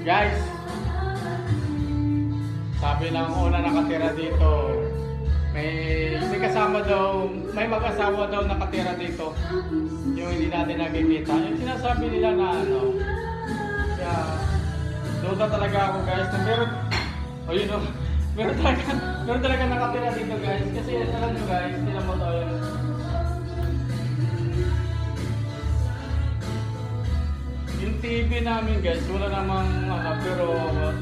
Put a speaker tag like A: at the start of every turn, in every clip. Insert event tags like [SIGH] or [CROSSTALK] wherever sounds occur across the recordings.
A: Guys, sabi ng una nakatira dito, may, may kasama daw, may mag-asawa daw nakatira dito. Yung hindi natin nakikita. Yung sinasabi nila na ano, kaya, duda talaga ako guys, na meron, o yun o, [LAUGHS] meron talaga, meron talaga nakatira dito guys. Kasi alam nyo guys, TV namin guys, wala namang ano, pero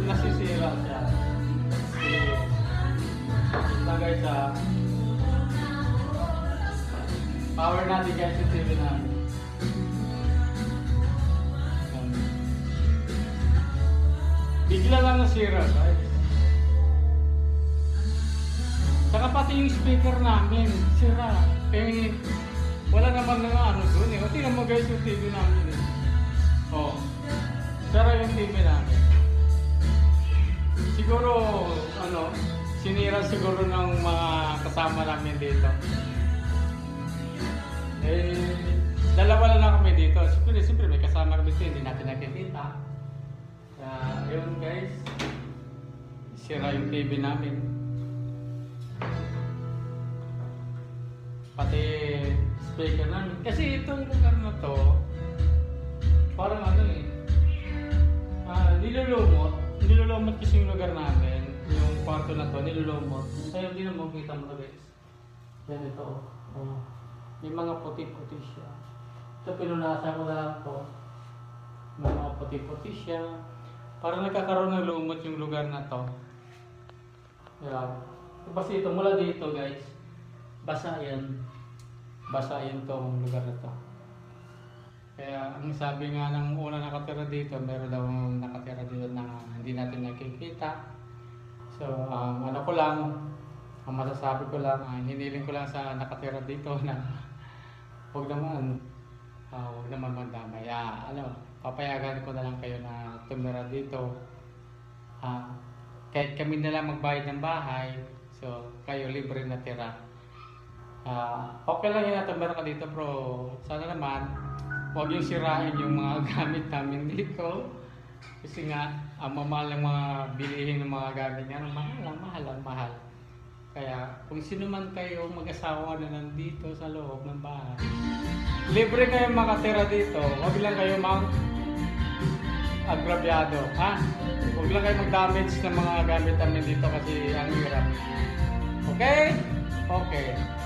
A: nasisira siya. Ito guys ah, power natin guys yung TV namin. Bigla lang nasira guys. Saka pati yung speaker namin, sira. Eh, wala naman na ano doon eh. Tingnan mo guys yung TV namin eh. Oh, sira yung TV namin. Siguro, ano, sinira siguro ng mga kasama namin dito. Eh, dalawa lang na kami dito. Siyempre, siyempre may kasama kami dito, hindi natin nakikita. Kaya, yun guys, sira yung TV namin. Pati speaker namin. Kasi itong lugar na to, parang ano eh, ah, nilulumot. Nilulumot kasi yung lugar namin. Yung kwarto na to, nilulumot. Kaya hindi na makita mo guys. Yan ito. Oh. May mga puti-puti siya. Ito pinunasan ko na lang to. May mga puti-puti siya. Parang nagkakaroon ng lumot yung lugar na to. Yan. Kasi ito, mula dito guys, basa yan. Basa yan tong lugar na to. Kaya ang sabi nga ng una nakatira dito, meron daw nakatira dito na hindi natin nakikita. So, ang ano ko lang, ang masasabi ko lang, ang hiniling ko lang sa nakatira dito [LAUGHS] na huwag naman, ah, huwag naman magdamay. Ah, ano, papayagan ko na lang kayo na tumira dito. Ah, kahit kami na lang magbayad ng bahay, so kayo libre na tira. Ah, okay lang yun na tumira ka dito bro. Sana naman, huwag yung sirain yung mga [LAUGHS] gamit namin dito. Kasi nga, ang mamahal ng mga bilihin ng mga gamit niya, mahal ang mahal ang mahal. Kaya kung sino man kayo mag-asawa na nandito sa loob ng bahay, libre kayo makatira dito. Huwag lang kayo mag agrabyado, ha? Huwag lang kayo mag-damage ng mga gamit namin dito kasi ang hirap. Okay? Okay.